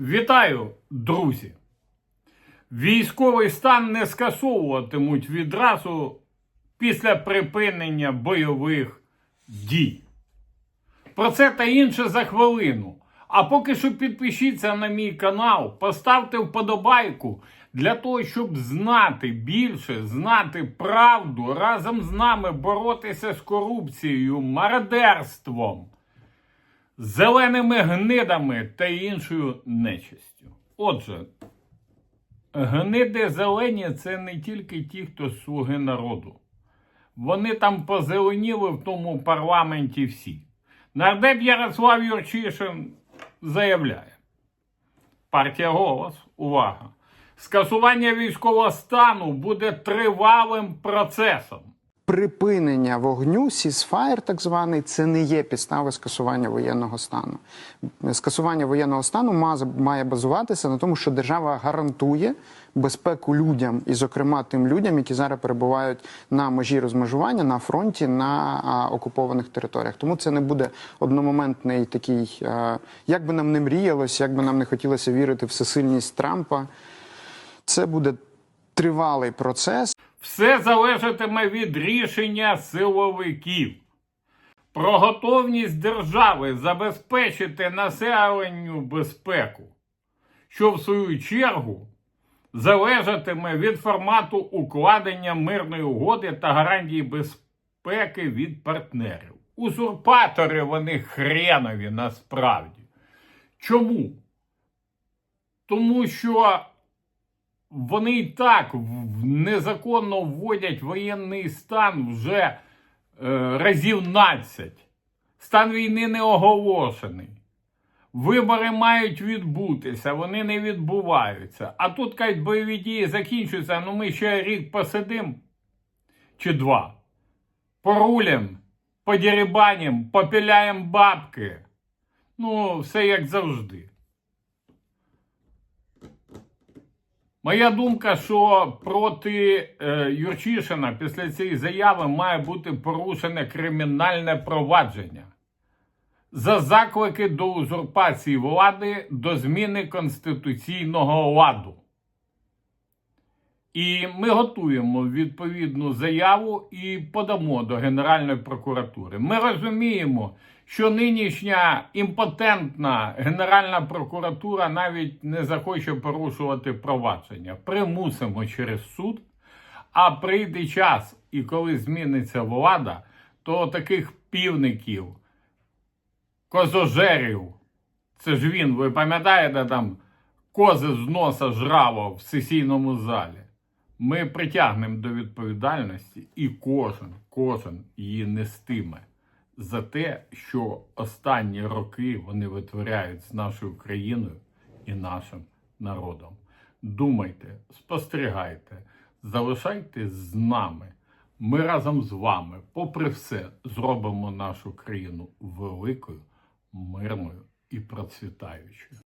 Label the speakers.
Speaker 1: Вітаю, друзі! Військовий стан не скасовуватимуть відразу після припинення бойових дій. Про це та інше за хвилину. А поки що підпишіться на мій канал, поставте вподобайку для того, щоб знати більше, знати правду, разом з нами боротися з корупцією, мародерством зеленими гнидами та іншою нечистю. Отже, гниди зелені це не тільки ті, хто слуги народу. Вони там позеленіли в тому парламенті всі. Нардеп Ярослав Юрчишин заявляє. Партія голос, увага! Скасування військового стану буде тривалим процесом.
Speaker 2: Припинення вогню, сісфаєр, так званий, це не є підстави скасування воєнного стану. Скасування воєнного стану ма- має базуватися на тому, що держава гарантує безпеку людям, і, зокрема, тим людям, які зараз перебувають на межі розмежування на фронті на окупованих територіях. Тому це не буде одномоментний такий, е, як би нам не мріялось, як би нам не хотілося вірити в всесильність Трампа. Це буде тривалий процес.
Speaker 1: Все залежатиме від рішення силовиків. Про готовність держави забезпечити населенню безпеку, що в свою чергу залежатиме від формату укладення мирної угоди та гарантії безпеки від партнерів. Узурпатори вони хренові насправді. Чому? Тому що вони і так незаконно вводять воєнний стан вже е, разів 12. Стан війни не оголошений. Вибори мають відбутися, вони не відбуваються. А тут кажуть, бойові дії закінчуються, ну ми ще рік посидимо чи два. Порулям, подірібанім, попіляємо бабки. Ну, все як завжди. Моя думка, що проти е, Юрчишина після цієї заяви має бути порушене кримінальне провадження за заклики до узурпації влади до зміни конституційного ладу. І ми готуємо відповідну заяву і подамо до Генеральної прокуратури. Ми розуміємо, що нинішня імпотентна Генеральна прокуратура навіть не захоче порушувати провадження. Примусимо через суд, а прийде час, і коли зміниться влада, то таких півників, козожерів, це ж він, ви пам'ятаєте, там кози з носа жрало в сесійному залі. Ми притягнемо до відповідальності, і кожен, кожен її нестиме за те, що останні роки вони витворяють з нашою країною і нашим народом. Думайте, спостерігайте, залишайтесь з нами. Ми разом з вами, попри все, зробимо нашу країну великою, мирною і процвітаючою.